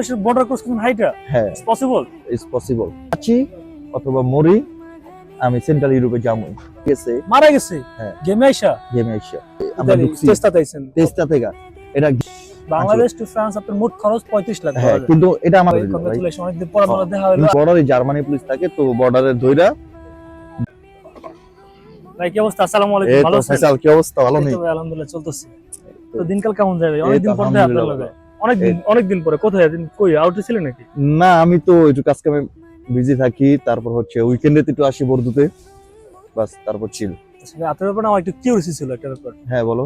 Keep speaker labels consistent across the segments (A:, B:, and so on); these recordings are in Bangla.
A: দেশের বর্ডার ক্রস করছেন হাইটা?
B: হ্যাঁ।
A: পসিবল
B: ইজ পসিবল আছি অথবা মরি আমি সেন্ট্রাল ইউরোপে যাব। গেছে।
A: মারা গেছে?
B: হ্যাঁ।
A: গেমে আইসা?
B: গেমে এসে আমরা ঢুকছি।
A: চেষ্টা তাইছেন
B: তেইশটা থেকে এটা
A: বাংলাদেশ টু ফ্রান্স আপনার মোট খরচ পঁয়ত্রিশ লাখ
B: হ্যাঁ কিন্তু এটা আমার
A: কংগ্রেচুলেশন অনেকদিন পর আমরা দেখা হলো
B: বর্ডারে জার্মানি পুলিশ থাকে তো বর্ডারে ধইরা
A: ভাই কি অবস্থা? আসসালামু আলাইকুম ভালো আছেন?
B: কি অবস্থা? ভালো নেই।
A: আলহামদুলিল্লাহ চলতেছে। তো দিনকাল কেমন যাবে? অনেকদিন পর দেখা আপনার অনেকদিন অনেকদিন পরে। কোথায় দিন কই আউটে ছিলেন নাকি?
B: না আমি তো একটু কাজ কামে বিজি থাকি তারপর হচ্ছে উইকেন্ডে একটু আসি বর্দুতে। বাস তারপর চিল
A: আসলে আপনার ব্যাপারে আমার একটু কিউরিয়াসি ছিল একটা ব্যাপার।
B: হ্যাঁ বলো।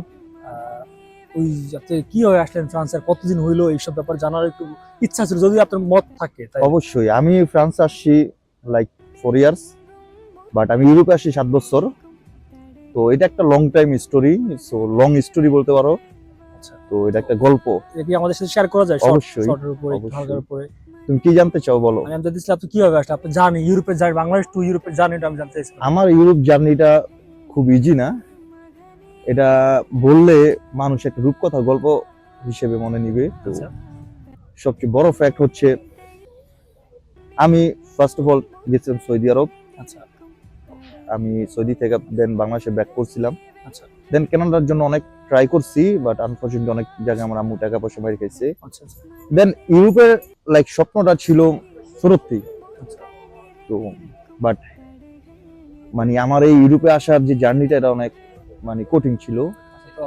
A: ওই আপনি কি হয়ে আসলেন ফ্রান্সের কতদিন হইল এইসব ব্যাপার জানার একটু ইচ্ছা ছিল যদি আপনার মত থাকে
B: অবশ্যই আমি ফ্রান্স আসছি লাইক ফোর ইয়ার্স বাট আমি ইউরোপে আসছি সাত বছর। তো এটা একটা long time story so long story বলতে পারো।
A: আচ্ছা।
B: তো এটা একটা গল্প।
A: এটা কি আমাদের সাথে শেয়ার করা যায়?
B: অবশ্যই,
A: শর্টের উপরে হালকার উপরে?
B: তুমি কি জানতে চাও বলো?
A: আমি জানতে চাইছিলাম আপনি কীভাবে আসলে আপনি জানেন ইউরোপের জার্নি বাংলাদেশ টু ইউরোপের জার্নিটা আমি জানতে চাইছিলাম
B: আমার ইউরোপ জার্নিটা খুব ইজি না। এটা বললে মানুষ একটা রূপকথা গল্প হিসেবে মনে নিবে। তো
A: আচ্ছা।
B: সবচেয়ে বড় ফ্যাক্ট হচ্ছে আমি ফার্স্ট অফ অল গেছিলাম সৌদি আরব।
A: আচ্ছা।
B: আমি সৌদি থেকে দেন বাংলাদেশে ব্যাক করছিলাম।
A: আচ্ছা।
B: দেন কানাডার জন্য অনেক ট্রাই করছি বাট আনফর্চুনেটলি অনেক জায়গায় আমার আম্মু টাকা পয়সা বাইরে খাইছে। দেন ইউরোপের লাইক স্বপ্নটা ছিল সত্যি
A: আচ্ছা।
B: তো বাট মানে আমার এই ইউরোপে আসার যে জার্নিটা এটা অনেক মানে কঠিন ছিল।
A: আচ্ছা,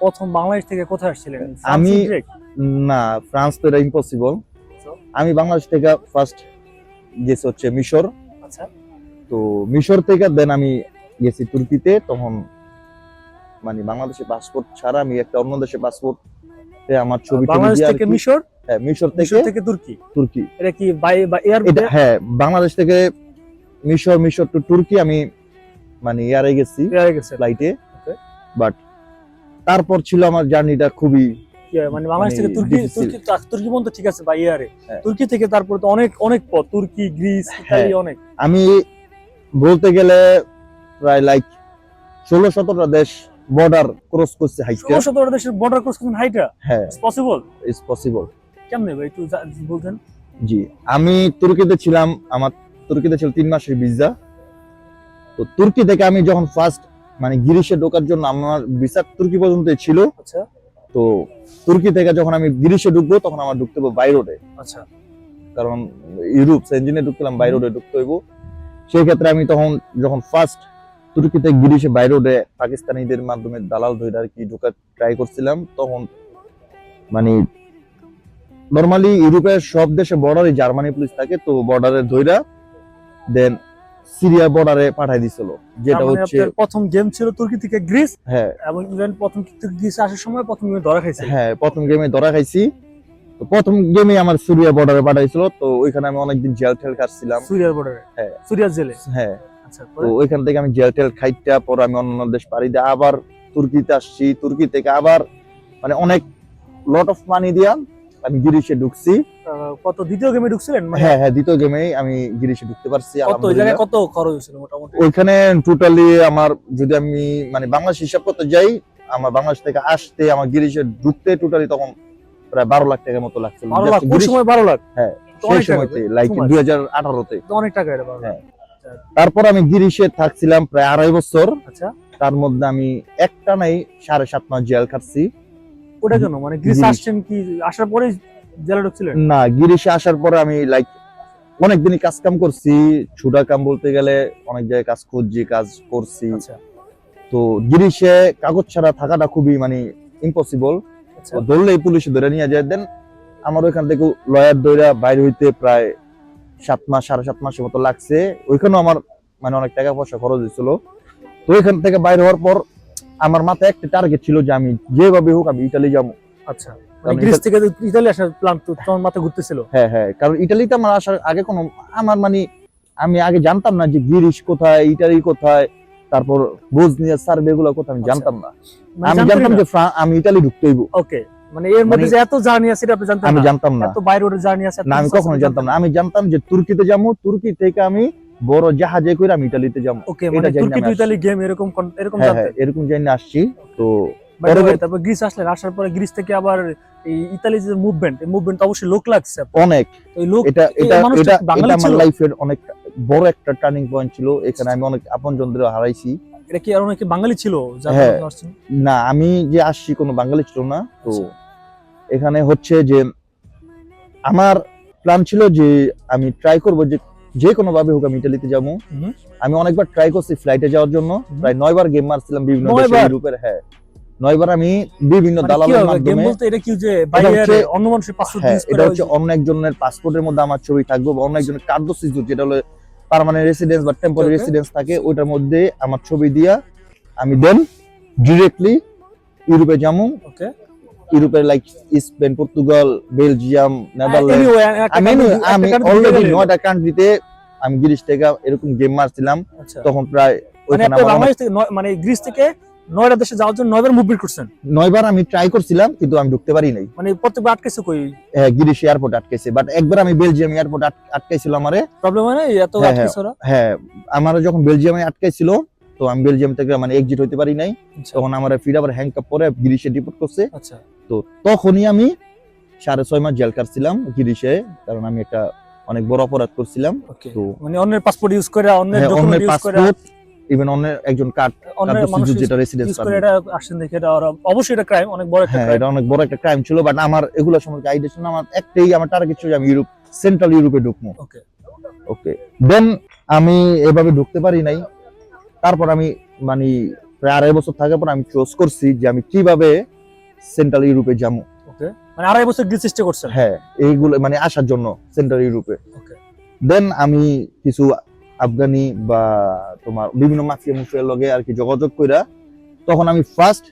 A: প্রথম বাংলাদেশ থেকে কোথায় আসছিলেন?
B: আমি- না ফ্রান্স তো এটা ইম্পসিবল আমি বাংলাদেশ থেকে ফার্স্ট গেছি হচ্ছে মিশর।
A: আচ্ছা।
B: তো মিশর থেকে দেন আমি গেছি তুর্কিতে তখন মানে বাংলাদেশে পাসপোর্ট ছাড়া আমি একটা অন্য দেশে পাসপোর্ট আমার ছবি
A: বাংলাদেশ থেকে মিশর?
B: হ্যাঁ, মিশর থেকে
A: থেকে তুর্কি?
B: তুর্কি।
A: এটা কি বাই বা এয়ার
B: এটা হ্যাঁ বাংলাদেশ থেকে মিশর মিশর টু তুর্কি আমি মানে এয়ারে গেছি
A: এয়ারে গেছে
B: ফ্লাইটে বাট তারপর ছিল আমার জার্নিটা খুবই
A: মানে বাংলাদেশ
B: মানে
A: থেকে তুর্কি. তুর্কি তুর্কি পর্যন্ত ঠিক আছে বাই এয়ারে।
B: হ্যাঁ।
A: তুর্কি থেকে তারপর তো অনেক অনেক পথ তুর্কি গ্রিস ইতালি অনেক।
B: আমি বলতে গেলে প্রায় লাইক ষোলো সতেরোটা দেশ বর্ডার ক্রস করছে হাইটে
A: ষোলো সতেরো দেশের বর্ডার ক্রস করছেন হাইটা
B: হ্যাঁ।
A: পসিবল
B: ইটস পসিবল
A: কেমনে ভাই একটু বলতেন।
B: জি আমি তুর্কিতে ছিলাম আমার তুর্কিতে ছিল তিন মাসের ভিসা তো তুর্কি থেকে আমি যখন ফার্স্ট মানে গিরিশে ঢোকার জন্য আমার ভিসা তুর্কি পর্যন্ত ছিল।
A: আচ্ছা।
B: তো তুর্কি থেকে যখন আমি গিরিশে ঢুকবো তখন আমার ঢুকতে হবে বাই রোডে
A: আচ্ছা।
B: কারণ ইউরোপ সেঞ্জিনে ঢুকলাম বাইরোডে ঢুকতে হইব। সেই ক্ষেত্রে আমি তখন যখন ফার্স্ট তুর্কিতে গিরিশে বাই রোডে পাকিস্তানিদের মাধ্যমে দালাল ধরে আর কি ঢোকার ট্রাই করছিলাম তখন মানে নর্মালি ইউরোপের সব দেশে বর্ডারে জার্মানি পুলিশ থাকে তো বর্ডারে ধইরা দেন সিরিয়া বর্ডারে পাঠাই দিছিল যেটা
A: মানে
B: হচ্ছে
A: প্রথম গেম ছিল তুর্কি থেকে গ্রিস
B: হ্যাঁ।
A: এবং ইভেন প্রথম গ্রিস আসার সময় প্রথম গেমে ধরা খাইছে
B: হ্যাঁ প্রথম গেমে ধরা খাইছি। তো প্রথম গেমে আমার সুরিয়া বর্ডারে পাঠাইছিল তো ওইখানে আমি অনেকদিন জেল টেল কাটছিলাম
A: সুরিয়ার বর্ডারে
B: হ্যাঁ।
A: সুরিয়ার জেলে?
B: হ্যাঁ। তো ওইখান থেকে আমি জেল টেল খাইটা পর আমি অন্য দেশ পাড়ি দিয়ে আবার তুর্কিতে আসছি। তুর্কি থেকে আবার মানে অনেক লট অফ মানি দিয়া আমি গিরিশে ঢুকছি।
A: কত দ্বিতীয় গেমে ঢুকছিলেন মানে?
B: হ্যাঁ হ্যাঁ দ্বিতীয় গেমে আমি গিরিশে ঢুকতে পারছি
A: কত জায়গায় কত খরচ হয়েছিল মোটামুটি?
B: ওইখানে টোটালি আমার যদি আমি মানে বাংলাদেশ হিসাব করতে যাই আমার বাংলাদেশ থেকে আসতে আমার গিরিশে ঢুকতে টোটালি তখন প্রায় বারো লাখ টাকার মতো লাগছিল।
A: বারো লাখ
B: হ্যাঁ, সেই সময়তে লাইক দুই হাজার আঠারোতে।
A: অনেক টাকা
B: হ্যাঁ। তারপর আমি গিরিশে থাকছিলাম প্রায় আড়াই বছর।
A: আচ্ছা।
B: তার মধ্যে আমি একটা নাই সাড়ে সাত মাস জেল খাটছি।
A: ওটা কেন মানে গ্রিস
B: গ্রিস।
A: আসছেন কি আসার পরে জেলে ঢুকছিলেন?
B: না গিরিশে আসার পরে আমি লাইক অনেকদিনই কাজ কাম করছি। ছুটা কাম বলতে গেলে অনেক জায়গায় কাজ খুঁজছি কাজ করছি।
A: আচ্ছা।
B: তো গিরিশে কাগজ ছাড়া থাকাটা খুবই মানে ইম্পসিবল
A: আচ্ছা।
B: ধরলেই পুলিশে ধরে নিয়ে যায়। দেন আমার ওইখান থেকে লয়ার দইরা বাইরে হইতে প্রায় সাত মাস সাড়ে সাত মাসের মতো লাগছে। ওইখানেও আমার মানে অনেক টাকা পয়সা খরচ হয়েছিল। তো ওইখান থেকে বাইরে হওয়ার পর আমার মাথায় একটা টার্গেট ছিল যে আমি যেভাবে হোক আমি ইটালি যাব।
A: আচ্ছা মানে গ্রিস থেকে ইতালি আসার প্ল্যান তো তোমার মাথায় ঘুরতেছিল?
B: হ্যাঁ হ্যাঁ কারণ ইটালিতে আমার আসার আগে কোনো আমার মানে আমি আগে জানতাম না যে কোথায় ইটালি কোথায় তারপর বোজনিয়া সার্ভে গুলো কোথায় আমি
A: আচ্ছা।
B: জানতাম না।
A: মানে
B: আমি জানতাম যে আমি ইটালি ঢুকতে হইব।
A: ওকে মানে এর মধ্যে
B: মানে-
A: যে এত জার্নি আছে এটা আপনি জানতেন
B: আমি জানতাম না।
A: এত বাইরে রোডের জার্নি আছে
B: না আমি কখনো জানতাম না। আমি জানতাম যে তুর্কিতে যাব তুর্কি থেকে আমি বড় জাহাজে করে আমি ইটালিতে যাব।
A: ওকে মানে তুর্কি টু ইতালি গেম এরকম এরকম
B: হ্যাঁ হ্যাঁ
A: জানতেন
B: এরকম জানি আসছি। তো
A: তারপর গ্রিস আসলেন আসার পরে গ্রিস থেকে আবার এই ইতালি যে মুভমেন্ট এই মুভমেন্ট অবশ্যই লোক লাগছে
B: অনেক।
A: এই লোক
B: এটা এটা এটা আমার লাইফের অনেক বড় একটা টার্নিং পয়েন্ট ছিল। এখানে আমি অনেক আপনজনদের হারাইছি।
A: এটা কি আর অনেকে বাঙালি ছিল
B: হ্যাঁ। না আমি যে আসছি কোনো বাঙালি ছিল না তো
A: আচ্ছা।
B: এখানে হচ্ছে যে আমার প্ল্যান ছিল যে আমি ট্রাই করব যে যে কোনো ভাবে হোক আমি ইটালিতে যাব। আমি অনেকবার ট্রাই করছি ফ্লাইটে যাওয়ার জন্য। প্রায় নয়বার গেম মারছিলাম বিভিন্ন দেশে? ইউরোপের হ্যাঁ। নয়বার আমি বিভিন্ন
A: মানে
B: দালালের মাধ্যমে
A: এটা কি যে অন্য মানুষের পাসপোর্ট
B: হ্যাঁ এটা হচ্ছে অন্য একজনের পাসপোর্টের মধ্যে আমার ছবি থাকবে বা অন্য একজনের কার্ড সিজুর যেটা হলো পার্মানেন্ট রেসিডেন্স বা টেম্পোরারি. রেসিডেন্স থাকে ওইটার মধ্যে আমার ছবি দিয়া আমি দেন ডিরেক্টলি ইউরোপে যাব।
A: ওকে
B: ইউরোপের like Spain Portugal Belgium Netherland
A: anyway
B: আমি আমি অলরেডি নয়টা কান্ট্রিতে আমি গ্রিস থেকে এরকম গেম মারছিলাম
A: আচ্ছা।
B: তখন প্রায়
A: মানে বাংলাদেশ থেকে মানে গ্রিস থেকে নয়টা দেশে যাওয়ার জন্য নয়বার মুভমেন্ট করছেন।
B: নয়বার আমি ট্রাই করছিলাম কিন্তু আমি ঢুকতে পারি নাই।
A: মানে প্রত্যেকবার আটকেছে কই?
B: হ্যাঁ, গিরিশ এয়ারপোর্ট আটকেছে বাট একবার আমি বেলজিয়াম এয়ারপোর্ট আটকাইছিল আমারে।
A: প্রবলেম হয় না? এত
B: হ্যাঁ,
A: আটকেছে
B: হ্যাঁ আমার যখন বেলজিয়ামে আটকাইছিল তো আমি বেলজিয়াম থেকে মানে এক্সিট হইতে পারি নাই।
A: আচ্ছা,
B: তখন আমার ফির আবার হ্যাংকাপ পরে গিরিশে ডিপোর্ট করছে।
A: আচ্ছা।
B: তো তখনই আমি সাড়ে ছয় মাস জেল কাটছিলাম গিরিশে কারণ আমি একটা অনেক বড় অপরাধ করছিলাম। তো
A: মানে অন্যের পাসপোর্ট ইউজ করে অন্যের
B: হ্যাঁ,
A: ডকুমেন্ট ইউজ করে।
B: ইভেন অন্যের একজন কার্ড
A: মানুষ
B: যেটা রেসিডেন্স
A: ইউজ করে এটা আসছেন দেখে এটা অবশ্যই এটা ক্রাইম অনেক বড় একটা
B: হ্যাঁ
A: ক্রাইম
B: এটা অনেক বড় একটা ক্রাইম ছিল বাট আমার এগুলো সম্পর্কে আইডিয়া ছিল। আমার একটাই আমার টার্গেট ছিল আমি ইউরোপ সেন্ট্রাল ইউরোপে ঢুকবো।
A: ওকে
B: ওকে দেন আমি এভাবে ঢুকতে পারি নাই। তারপর আমি মানে প্রায় আড়াই বছর থাকার পর আমি চুজ করছি যে আমি কীভাবে সেন্ট্রাল ইউরোপে যাব।
A: ওকে। মানে আড়াই বছর গ্রিস চেষ্টা করছেন?
B: হ্যাঁ এইগুলো মানে আসার জন্য সেন্ট্রাল ইউরোপে
A: ওকে।
B: দেন আমি কিছু আফগানি বা তোমার বিভিন্ন মাফিয়া মুফিয়ার লগে আর কি যোগাযোগ কইরা তখন আমি ফার্স্ট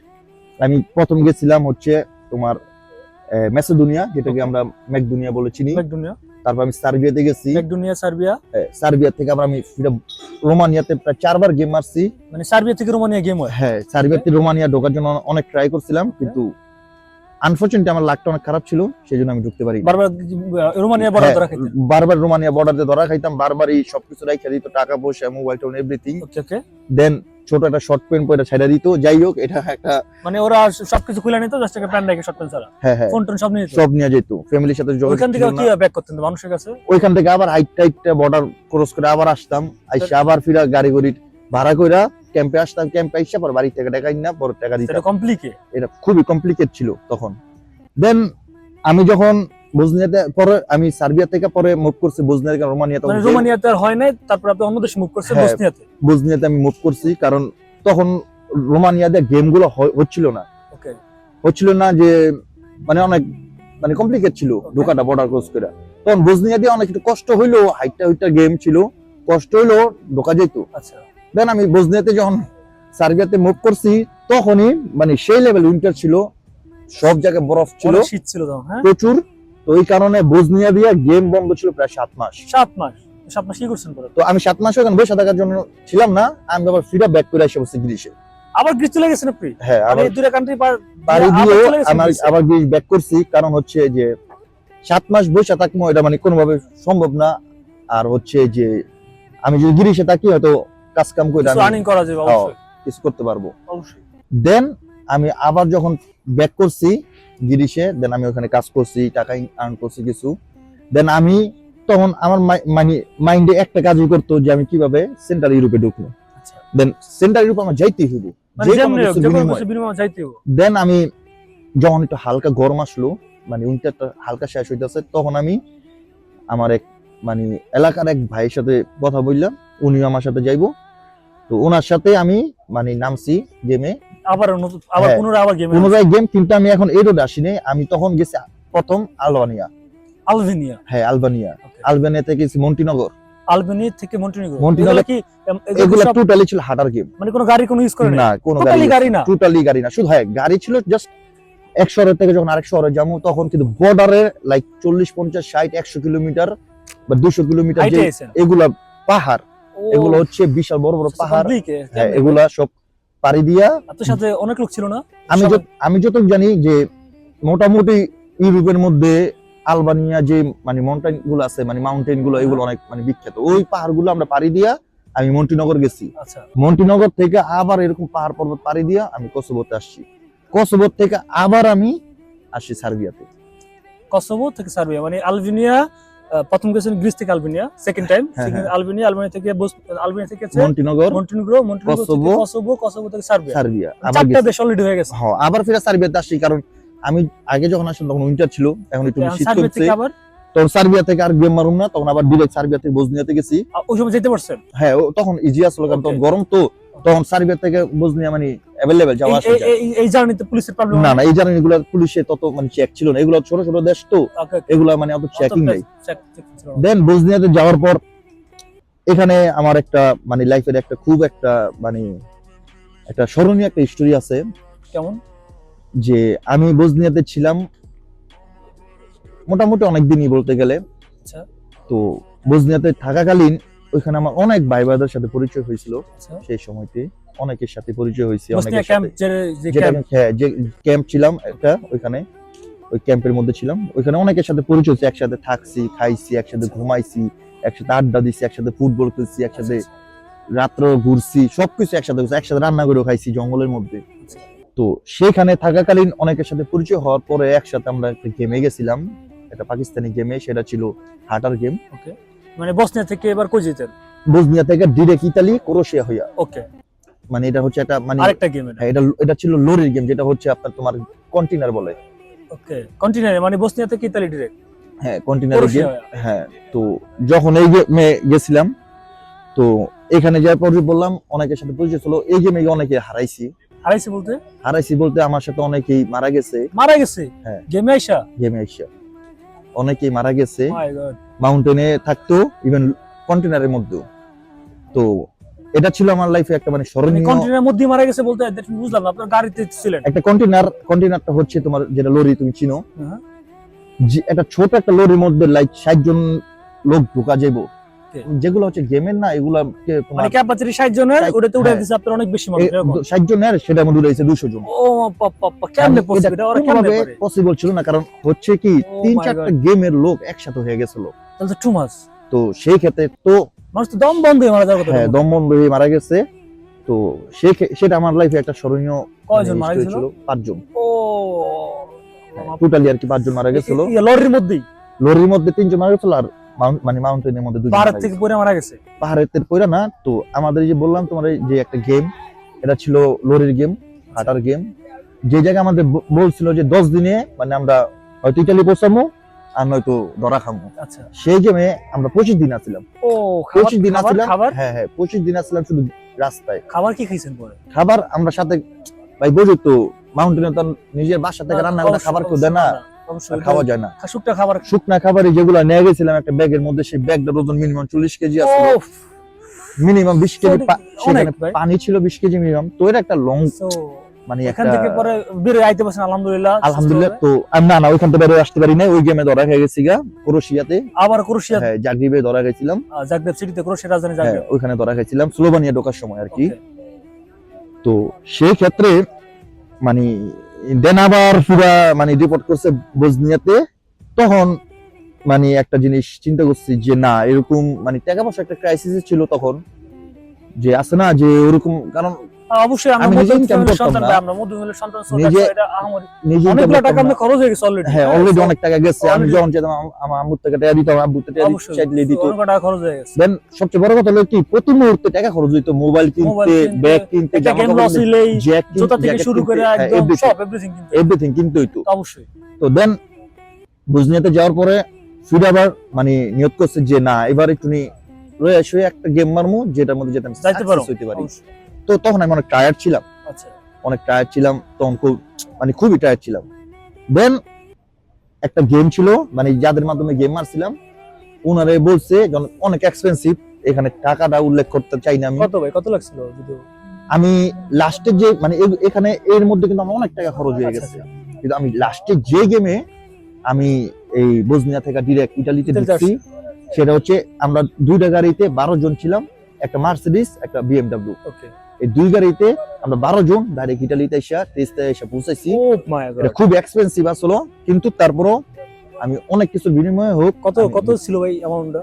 B: আমি প্রথম গেছিলাম হচ্ছে তোমার আহ, মেসেডোনিয়া যেটাকে আমরা ম্যাকডোনিয়া বলে চিনি।
A: মেকডোনিয়া
B: তারপর আমি সার্বিয়াতে গেছি।
A: ম্যাকডোনিয়া সার্বিয়া?
B: আহ, সার্বিয়া থেকে আমরা আমি রোমানিয়াতে প্রায় চারবার গেম মারছি।
A: মানে সার্বিয়া থেকে রোমানিয়া গেম হয়?
B: হ্যাঁ সার্বিয়াতে রোমানিয়া ঢোকার জন্য অনেক ট্রাই করছিলাম কিন্তু আনফর্চুনেটলি আমার লাকটা অনেক খারাপ ছিল সেই জন্য আমি ঢুকতে পারি
A: বারবার রোমানিয়া বর্ডার ধরা খাইতেন?
B: বারবার রোমানিয়া বর্ডারে ধরা খাইতাম বারবারই সবকিছু রাইখা দিত টাকা পয়সা mobile tone everything
A: okay okay.
B: Then ছোট একটা শর্ট প্যান্ট পরে ছেড়ে দিত যাই হোক এটা একটা
A: মানে ওরা সবকিছু খুলে নিত জাস্ট একটা প্যান্ট রেখে শর্ট প্যান্ট ছাড়া।
B: হ্যাঁ হ্যাঁ।
A: ফোন টোন সব নিয়ে নিত?
B: সব নিয়ে যেত ফ্যামিলির সাথে যোগাযোগ
A: ওইখান থেকে কি ব্যাক করতেন মানুষের কাছে?
B: ওইখান থেকে আবার হাইট টাইটটা বর্ডার ক্রস করে আবার আসতাম আইসা আবার ফিরা গাড়ি গড়ি ভাড়া কইরা ক্যাম্পে আসতাম ক্যাম্পে আইসা পর বাড়ি থেকে টাকা না পর টাকা দিতাম।
A: এটা কমপ্লিকে
B: এটা খুবই কমপ্লিকেট ছিল তখন। দেন আমি যখন পরে আমি সার্বিয়া থেকে পরে মুভ করছি বুজনিয়া থেকে রোমানিয়া
A: মানে রোমানিয়াতে আর হয় নাই তারপর আপনি অন্য দেশে মুভ করছেন
B: হ্যাঁ।
A: বসনিয়াতে
B: আমি মুভ করছি কারণ তখন রোমানিয়াতে গেমগুলো হচ্ছিল না।
A: ওকে
B: হচ্ছিল না যে মানে অনেক মানে কমপ্লিকেট ছিল ঢোকাটা বর্ডার ক্রস করে তখন বুজনিয়া দিয়ে অনেক একটু কষ্ট হইল হাইটটা হাইটটা গেম ছিল কষ্ট হইল ঢোকা যেত
A: আচ্ছা।
B: দেন আমি বুজনিয়াতে যখন সার্বিয়াতে মুভ করছি তখনই মানে সেই লেভেল উইন্টার ছিল। সব জায়গায় বরফ ছিল।
A: শীত ছিল হ্যাঁ?
B: প্রচুর। তো ওই কারণে বুজনিয়া দিয়ে গেম বন্ধ ছিল প্রায় সাত মাস।
A: সাত মাস। সাত মাস কি করছেন
B: তো আমি সাত মাস ওখানে বসে থাকার জন্য ছিলাম না। আমি আবার ফিরা ব্যাক করে এসে বসছি গ্রিসে
A: আবার গ্রিস চলে গেছেন আপনি?
B: হ্যাঁ
A: মানে
B: আবার
A: এই কান্ট্রি পার
B: পাড়ি দিয়ে আমার আবার গ্রিস ব্যাক করছি। কারণ হচ্ছে যে সাত মাস বসে থাকব এটা মানে কোনোভাবে সম্ভব না। আর হচ্ছে যে আমি যদি গ্রিসে থাকি হয়তো কাজ কাম করে
A: আর্নিং করা যাবে
B: হ্যাঁ।
A: অবশ্যই।
B: কিছু করতে পারব।
A: অবশ্যই।
B: দেন আমি আবার যখন ব্যাক করছি গিরিশে দেন আমি ওখানে কাজ করছি টাকা আর্ন করছি কিছু। দেন আমি তখন আমার মানে মাইন্ডে একটা কাজই করতো যে আমি কীভাবে সেন্ট্রাল ইউরোপে ঢুকবো।
A: আচ্ছা।
B: দেন সেন্ট্রাল ইউরোপে আমার যাইতেই হইব।
A: মানে
B: দেন আমি যখন একটু হালকা গরম আসলো মানে উইন্টারটা হালকা শেষ হইতেছে তখন আমি আমার এক মানে এলাকার এক ভাইয়ের সাথে কথা বললাম উনিও আমার সাথে যাইবো। তো ওনার সাথে আমি মানে নামছি গেমে
A: আবার আবার
B: হ্যাঁ।
A: পুনরায় আবার গেমে
B: পুনরায় গেম কিন্তু আমি এখন এই রোডে আসিনি। আমি তখন গেছি প্রথম আলবানিয়া।
A: আলবেনিয়া?
B: হ্যাঁ আলবানিয়া. আলবানিয়া থেকে গেছি মন্টিনগর।
A: আলবেনিয়া থেকে মন্টিনিগ্রো।
B: মন্টিনিগ্রো-
A: কি এগুলো
B: টোটালি ছিল হাঁটার গেম
A: মানে কোনো গাড়ি কোনো ইউজ করে
B: না কোনো গাড়ি
A: গাড়ি না?
B: টোটালি গাড়ি না। শুধু হ্যাঁ গাড়ি ছিল জাস্ট এক শহরের থেকে যখন আরেক শহরে যাব তখন কিন্তু বর্ডারে লাইক চল্লিশ পঞ্চাশ ষাট একশো কিলোমিটার বা দুশো কিলোমিটার এগুলা পাহাড়। এগুলো হচ্ছে বিশাল বড় বড় পাহাড়। হ্যাঁ এগুলা সব পাড়ি দিয়া
A: আপনার সাথে অনেক লোক ছিল না?
B: আমি যত আমি যতটুকু জানি যে মোটামুটি ইউরোপের মধ্যে আলবানিয়া যে মানে মাউন্টেনগুলো আছে মানে মাউন্টেনগুলো এগুলো অনেক মানে বিখ্যাত। ওই পাহাড়গুলো আমরা পাড়ি দিয়া আমি মন্টিনগর গেছি।
A: আচ্ছা।
B: মন্টিনগর থেকে আবার এরকম পাহাড় পর্বত পাড়ি দিয়া আমি কসোবোতে আসছি। কসোভো থেকে আবার আমি আসি সার্বিয়াতে।
A: কসোভো থেকে সার্বিয়া মানে আলবেনিয়া প্রথম গেছেন গ্রিস থেকে আলবেনিয়া সেকেন্ড টাইম
B: হ্যাঁ, হ্যাঁ।
A: আলবেনিয়া আলবেনিয়া থেকে আলবেনিয়া থেকে
B: Montenegro
A: Montenegro Montenegro
B: Kosovo,
A: Kosovo Kosovo থেকে সার্বিয়া।
B: সার্বিয়া
A: চারটা। দেশ অলরেডি হয়ে গেছে।
B: হ্যাঁ, আবার ফিরে সার্বিয়াতে আসি কারণ আমি আগে যখন আসলাম তখন উইন্টার ছিল এখন একটু
A: এখন
B: শীত
A: থেকে আবার?
B: তখন সার্বিয়া থেকে আর গেম মারুম না তখন আবার ডিরেক্ট সার্বিয়া থেকে বসনিয়াতে গেছি।
A: ওই সময় যেতে পারছেন?
B: হ্যাঁ তখন ইজি আসলো কারণ তখন গরম তো তখন সার্বিয়া থেকে বসনিয়া মানে অ্যাভেলেবেল যাওয়া আসা
A: এই- জার্নিতে পুলিশের প্রবলেম
B: না না এই জানেন এগুলো পুলিশে তত মানে চেক ছিল না। এগুলো ছোট ছোট দেশ তো। এগুলো মানে অত চেকিং নেই। দেন বসনিয়াতে যাওয়ার পর এখানে আমার একটা মানে লাইফের একটা খুব একটা মানে একটা স্মরণীয় একটা স্টোরি আছে।
A: কেমন?
B: যে আমি বসনিয়াতে ছিলাম মোটামুটি অনেক দিনই বলতে গেলে।
A: আচ্ছা।
B: তো বসনিয়াতে থাকাকালীন ওইখানে আমার অনেক ভাই ভাইদের সাথে পরিচয় হয়েছিল
A: আচ্ছা।
B: সেই সময়তে। অনেকের সাথে পরিচয় হয়েছে অনেকের
A: যে ক্যাম্প
B: হ্যাঁ, যে ক্যাম্প ছিলাম একটা ওইখানে ওই ক্যাম্পের মধ্যে ছিলাম। ওইখানে অনেকের সাথে পরিচয় হয়েছে একসাথে থাকছি খাইছি একসাথে ঘুমাইছি একসাথে আড্ডা দিছি একসাথে ফুটবল খেলছি একসাথে রাত্র ঘুরছি সবকিছু একসাথে একসাথে রান্না করেও খাইছি জঙ্গলের মধ্যে। তো সেখানে থাকাকালীন অনেকের সাথে পরিচয় হওয়ার পরে একসাথে আমরা একটা গেমে গেছিলাম একটা পাকিস্তানি গেমে সেটা ছিল হাটার গেম
A: ওকে। মানে বসনিয়া থেকে এবার কই যেতেন?
B: বসনিয়া থেকে ডিরেক্ট ইতালি ক্রোশিয়া হইয়া।
A: ওকে।
B: মানে এটা হচ্ছে একটা মানে
A: আরেকটা গেম এটা।
B: হ্যাঁ, এটা এটা ছিল লোরির গেম যেটা হচ্ছে আপনার তোমার কন্টেনার বলে।
A: ওকে কন্টিনিউ মানে বসনিয়া থেকে ইতালি ডিরেক্ট
B: হ্যাঁ কন্টেনার গেম হ্যাঁ তো যখন এই গেমে গেছিলাম তো এখানে যাওয়ার পর বললাম অনেকের সাথে পরিচয় ছিল এই গেমে অনেকে হারাইছি।
A: হারাইছে বলতে?
B: হারাইছি বলতে আমার সাথে অনেকেই মারা গেছে।
A: মারা গেছে?
B: হ্যাঁ।
A: গেমে আইসা?
B: গেমে আইসা। অনেকেই মারা গেছে।
A: মাই গড
B: মাউন্টেনে থাকতো ইভেন কন্টেনারের মধ্যেও তো এটা ছিল আমার লাইফে একটা মানে
A: মানে
B: স্মরণীয়
A: কন্টেনারের মধ্যে মারা গেছে বলতে বুঝলাম না, আপনার গাড়িতে ছিলেন
B: একটা কন্টেনার কন্টেনারটা হচ্ছে তোমার যেটা লরি তুমি চিনো
A: হ্যাঁ।
B: যে একটা ছোট একটা লরির মধ্যে লাইক ষাট জন লোক ঢোকা যাইবো. যেগুলো হচ্ছে গেমের না এগুলা
A: মানে ক্যাপাসিটি 60 জনের ওটাতে উঠে
B: হ্যাঁ।
A: দিছে আপনার অনেক বেশি মানুষ এরকম?
B: ষাট জনের সেটার মধ্যে রয়েছে দুশো জন।
A: ও কেমনে পসিবল এটা ওরা কেমনে
B: পসিবল ছিল না কারণ হচ্ছে কি
A: Oh
B: তিন চারটা গেমের লোক একসাথে হয়ে গেছিল
A: তাহলে টু মাস
B: তো সেই ক্ষেত্রে তো
A: মানুষ তো দম বন্ধ হয়ে মারা যাওয়ার কথা
B: হ্যাঁ দম বন্ধ হয়ে মারা গেছে। তো সে সেটা আমার লাইফে একটা স্মরণীয়
A: কয়জন
B: মানে
A: মারা
B: story
A: গেছিল?
B: ছিল? পাঁচজন।
A: ও
B: টোটালি আর কি পাঁচজন মারা গেছিল।
A: লরির মধ্যেই?
B: লরির মধ্যে তিনজন মারা গেছিল আর মানে মাউন্টেনের মধ্যে দুজন
A: ভারত থেকে। পড়ে মারা গেছে?
B: পাহাড়ের পয়রা না তো আমাদের যে বললাম তোমার এই যে একটা গেম এটা ছিল লরির গেম হাঁটার গেম। যে জায়গায় আমাদের বলছিল যে দশ দিনে মানে আমরা হয়তো ইটালি পৌঁছামো আর নয়তো ধরা খামো।
A: আচ্ছা।
B: সেই গেমে আমরা পঁচিশ দিন আসছিলাম
A: ও
B: পঁচিশ দিন আসছিলাম
A: খাবার?
B: হ্যাঁ হ্যাঁ পঁচিশ দিন আসছিলাম শুধু রাস্তায়।
A: খাবার কি খাইছেন পরে?
B: খাবার আমরা সাথে ভাই বোঝো তো মাউন্টেনে তো নিজের বাসা থেকে রান্না করে খাবার কেউ দেয় না। খাওয়া যায় না।
A: শুকনা খাবার
B: শুকনা খাবারই যেগুলো নিয়ে গেছিলাম একটা ব্যাগের মধ্যে সেই ব্যাগটার ওজন মিনিমাম চল্লিশ কেজি আছে মিনিমাম বিশ কেজি সেখানে পানি ছিল বিশ কেজি মিনিমাম। তো এটা একটা লং মানে
A: এখান থেকে পরে বেরোয় আইতে পারছেন আলহামদুলিল্লাহ
B: আলহামদুলিল্লাহ তো আমি না না ওইখান থেকে বেরোয় আসতে পারি না ওই গেমে ধরা খেয়ে গেছি গা ক্রোশিয়াতে।
A: আবার ক্রোশিয়া
B: হ্যাঁ জাগরিবে ধরা গেছিলাম
A: জাগরেব সিটিতে ক্রোশিয়া রাজধানী
B: হ্যাঁ
A: জাগরেব।
B: ওইখানে ধরা গেছিলাম স্লোভানিয়া ঢোকার সময় আর কি। তো সেই ক্ষেত্রে মানে দেন আবার পুরা মানে রিপোর্ট করছে বজনিয়াতে তখন মানে একটা জিনিস চিন্তা করছি যে না, এরকম মানে টাকা পয়সা একটা ক্রাইসিস ছিল তখন, যে আছে না, যে ওরকম, কারণ
A: অবশ্যই আমরা। আমরা সন্তান এটা অনেকগুলো টাকা আমরা খরচ হয়ে গেছে অলরেডি
B: হ্যাঁ অলরেডি অনেক টাকা গেছে। আমি যখন যেতাম আমার আম্মুর থেকে টাকা দিতাম থেকে টাকা দিত
A: অনেক টাকা খরচ হয়ে গেছে।
B: দেন সবচেয়ে বড় কথা হলো কি প্রতি মুহূর্তে টাকা খরচ হইতো। মোবাইল কিনতে ব্যাগ কিনতে জামা কাপড় জ্যাক
A: জুতা থেকে শুরু করে একদম সব এভরিথিং কিন্তু
B: এভরিথিং কিনতে হইতো।
A: তো অবশ্যই।
B: তো দেন বুঝনিয়াতে যাওয়ার পরে ফিরে আবার মানে নিয়ত করছে যে না এবার একটু রয়ে শুয়ে একটা গেম মারমু যেটার মধ্যে যেটা আমি
A: যাইতে পারো।
B: তো তখন আমি অনেক টায়ার্ড ছিলাম।
A: আচ্ছা।
B: অনেক টায়ার্ড ছিলাম তখন খুব মানে খুবই টায়ার্ড ছিলাম। দেন একটা গেম ছিল মানে যাদের মাধ্যমে গেম মারছিলাম ওনারে বলছে অনেক এক্সপেন্সিভ এখানে টাকাটা উল্লেখ করতে চাই না আমি।
A: কত ভাই? কত লাগছিল
B: আমি লাস্টের যে মানে এখানে এর মধ্যে কিন্তু আমার অনেক টাকা খরচ হয়ে
A: আচ্ছা,
B: গেছে। কিন্তু আমি লাস্টে যে গেমে আমি এই বজনিয়া থেকে ডিরেক্ট ইটালিতে ঢুকছি সেটা হচ্ছে আমরা দুইটা গাড়িতে বারো জন ছিলাম একটা মার্সিডিস একটা বিএমডাব্লিউ
A: ওকে
B: এই দুই গাড়িতে আমরা বারো জন ডাইরেক্ট ইটালিতে এসে পৌঁছাইছি। এটা খুব এক্সপেন্সিভ আসলো কিন্তু তারপরও আমি অনেক কিছুর বিনিময়ে হোক
A: কত কত ছিল ভাই অ্যামাউন্টটা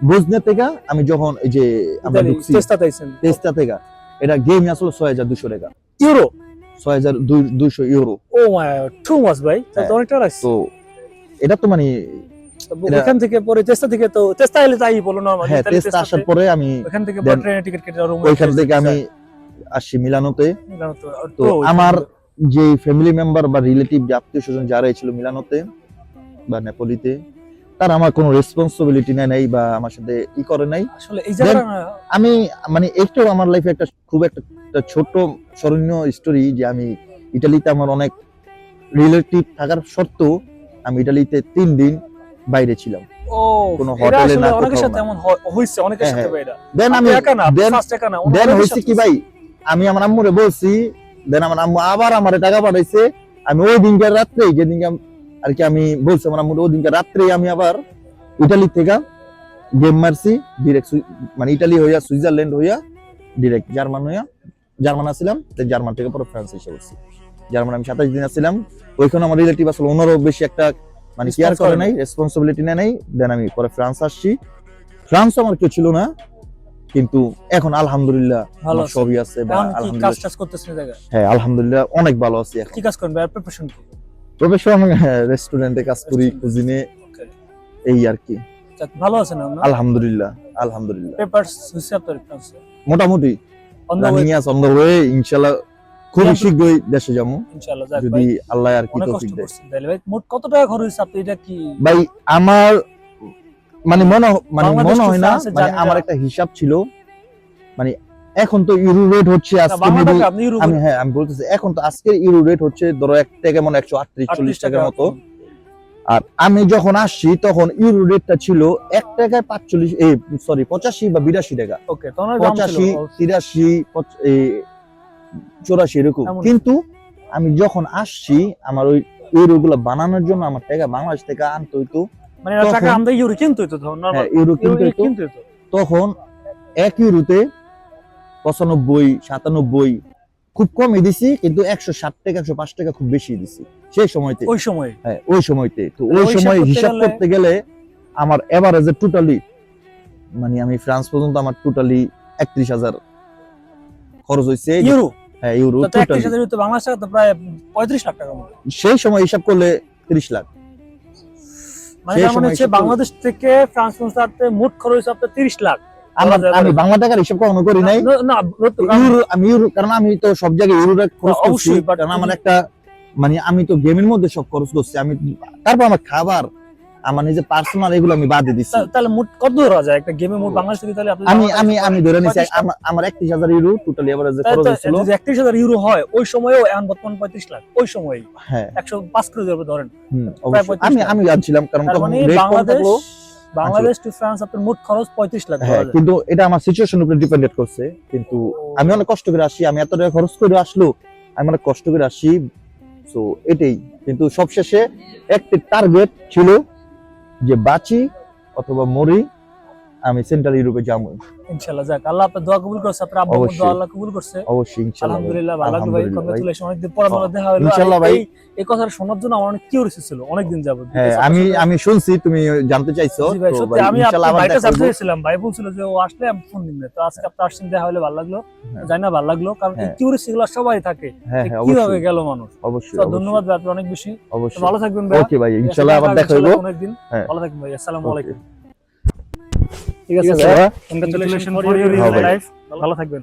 B: বজনিয়া থেকে আমি যখন এই যে আমরা ঢুকছি
A: চেষ্টা
B: টেস্টা থেকে এটা গেম আসলো ছয় হাজার দুশো টাকা।
A: ইউরো
B: ছয় হাজার দুইশো ইউরো
A: ও মাই টু মাস ভাই তো
B: হ্যাঁ।
A: অনেকটা লাগছে
B: তো এটা তো মানে
A: ওখান থেকে পরে তেস্তা থেকে তো তেস্তা এলে তাই বলো নরমালি
B: হ্যাঁ টেস্ট আসার পরে আমি
A: ওখান থেকে ট্রেনের টিকিট কেটে
B: ওইখান থেকে আমি আসছি মিলানোতে। তো আমার যে ফ্যামিলি মেম্বার বা রিলেটিভ যে আত্মীয় স্বজন যারা ছিল মিলানোতে বা নেপোলিতে তার আমার কোনো রেসপন্সিবিলিটি নেয় নাই বা আমার সাথে ই করে নাই।
A: আসলে এই
B: আমি মানে একটু আমার লাইফে একটা খুব একটা ছোট স্মরণীয় স্টোরি যে আমি ইটালিতে আমার অনেক রিলেটিভ থাকার সত্ত্বেও আমি ইটালিতে তিন দিন বাইরে ছিলাম।
A: ও
B: কোনো হোটেলে না, কোথাও
A: সাথে
B: না।
A: এমন হয়-
B: হ্যাঁ, হ্যাঁ। দেন
A: আমি
B: দেন হয়েছে কি ভাই? আমি আমার আম্মুরে বলছি দেন আমার আম্মু আবার আমার টাকা পাঠাইছে। আমি ওই দিনকার রাত্রে যেদিনকে আর কি আমি বলছি আমার আম্মুর ওই দিনকার রাত্রে আমি আবার ইটালি থেকে গেম মারছি ডিরেক্ট মানে ইটালি হইয়া সুইজারল্যান্ড হইয়া ডিরেক্ট জার্মান হইয়া জার্মান আসছিলাম জার্মান থেকে পরে ফ্রান্স এসে বলছি জার্মান আমি সাতাশ দিন আসছিলাম ওইখানে আমার রিলেটিভ আসলে ওনারও বেশি একটা মানে কেয়ার করে
A: করে
B: নাই রেসপন্সিবিলিটি নেয় নাই। দেন আমি পরে ফ্রান্স আসছি। ফ্রান্স আমার কেউ ছিল না কিন্তু এখন আলহামদুলিল্লাহ সবই আছে হ্যাঁ আলহামদুলিল্লাহ অনেক ভালো আছি
A: কি কাজ করেন ভাই? প্রিপারেশন কি?
B: প্রফেশন রেস্টুরেন্টে কাজ করি কুজিনে এই আর কি।
A: ভালো আছেন
B: আলহামদুলিল্লাহ আলহামদুলিল্লাহ।
A: পেপারস হইছে আপনার
B: মোটামুটি। রানিং আছে অন দ্য ওয়ে ইনশাআল্লাহ খুব শীঘ্রই দেশে যাব।
A: ইনশাআল্লাহ
B: যদি আল্লাহ আর কি তৌফিক দেয়।
A: ভাই। মোট কত টাকা খরচ হইছে আপনি এটা কি
B: ভাই আমার মানে মনে মানে মনে হয় না মানে আমার একটা হিসাব ছিল মানে এখন তো ইউরো রেট হচ্ছে আজকে আমি হ্যাঁ আমি বলতেছি এখন তো আজকের ইউরো রেট হচ্ছে ধরো এক টাকা মানে একশো আটত্রিশ চল্লিশ টাকার মতো। আর আমি যখন আসছি তখন ইউরো রেটটা ছিল এক টাকায় পাঁচচল্লিশ এই সরি পঁচাশি বা বিরাশি টাকা।
A: ওকে তখন দাম ছিল
B: পঁচাশি তিরাশি চৌরাশি এরকম। কিন্তু আমি যখন আসছি আমার ওই ইউরো গুলা বানানোর জন্য আমার টাকা বাংলাদেশ থেকে আনতে হইতো
A: মানে টাকা আমরা ইউরো কিনতে হইতো তখন নরমাল
B: হ্যাঁ, ইউরো কিনতে হইতো। তখন এক ইউরোতে পঁচানব্বই সাতানব্বই খুব কমই দিছি কিন্তু একশো ষাট টাকা একশো পাঁচ টাকা খুব বেশি দিছি সেই সময়তে।
A: ওই সময়?
B: হ্যাঁ ওই সময়তে। তো ওই সময় হিসাব করতে গেলে আমার এভারেজে টোটালি মানে আমি ফ্রান্স পর্যন্ত আমার টোটালি একত্রিশ হাজার খরচ হয়েছে
A: ইউরো?
B: হ্যাঁ ইউরো
A: তো
B: টোটালি
A: 31 হাজার বাংলাদেশ প্রায় 35 লাখ টাকা
B: সেই সময় হিসাব করলে তিরিশ লাখ।
A: মানে মানে হচ্ছে বাংলাদেশ থেকে ফ্রান্স পৌঁছাতে মোট খরচ আপনার 30 লাখ।
B: আমি বাংলা টাকার হিসাব কখনো করি নাই।
A: না,
B: আমি ইউরো কারণ আমি তো সব জায়গায় ইউরো খরচ করছি। কারণ আমার একটা মানে আমি তো গেমের মধ্যে সব খরচ করছি। আমি তারপর আমার খাবার আমার নিজে পার্সোনাল এগুলো আমি বাদে
A: তা- তাহলে মোট কত ধরা যায়? একটা গেমে মোট বাংলাদেশ থেকে তাহলে
B: আমি আমি আমি ধরে নিছি আমার- আমার একত্রিশ হাজার ইউরো টোটালি এভারেজ খরচ হয়েছিল।
A: যদি 31 হাজার ইউরো হয় ওই সময়েও এখন বর্তমান 35 লাখ। ওই সময়
B: হ্যাঁ।
A: 105 করে যাবে ধরেন।
B: হুম, অবশ্যই।
A: 35
B: আমি আমি জানছিলাম কারণ তখন
A: মানে
B: কম
A: বাংলাদেশ
B: থাকল।
A: বাংলাদেশ টু ফ্রান্স আপনার মোট খরচ 35 লাখ
B: হ্যাঁ কিন্তু এটা আমার সিচুয়েশন উপরে ডিপেন্ডেন্ট করছে কিন্তু আমি অনেক কষ্ট করে আসি আমি এত টাকা খরচ করে আসলো আমি অনেক কষ্ট করে আসি তো এটাই। কিন্তু সবশেষে একটা টার্গেট ছিল যে বাঁচি অথবা মরি আমি সেন্ট্রাল ইউরোপে যাব।
A: ইনশাআল্লাহ যাক আল্লাহ আপনার দোয়া কবুল করছে আপনার আব্বু দোয়া আল্লাহ কবুল করছে।
B: অবশ্যই ইনশাআল্লাহ
A: আলহামদুলিল্লাহ ভালো লাগল ভাই। কংগ্রাচুলেশন অনেকদিন পর আমার দেখা হলো।
B: ইনশাআল্লাহ ভাই।
A: এই কথাটা শোনার জন্য আমার অনেক কিউরিয়াস ছিল অনেকদিন যাবত।
B: হ্যাঁ আমি আমি শুনছি তুমি জানতে চাইছো।
A: জি ভাই
B: তো
A: সত্যি আমি আপনার জানতে
B: হইবো।
A: চাইছিলাম ভাই বলছিল যে ও আসলে আমি ফোন দিন তো আজকে আপনার আসছেন দেখা হলে ভালো লাগল।
B: হ্যাঁ।
A: জানি না ভালো লাগল কারণ এই
B: হ্যাঁ।
A: কিউরিয়াসগুলো সবাই থাকে।
B: হ্যাঁ হ্যাঁ
A: কীভাবে গেল মানুষ?
B: অবশ্যই
A: তো ধন্যবাদ ভাই আপনার অনেক বেশি।
B: অবশ্যই।
A: ভালো থাকবেন ভাই।
B: ওকে ভাই ইনশাআল্লাহ আবার দেখা হইবো
A: অনেকদিন।
B: হ্যাঁ।
A: ভালো থাকবেন ভাই আসসালামু আলাইকুম। ভাই। আছে ভালো থাকবেন।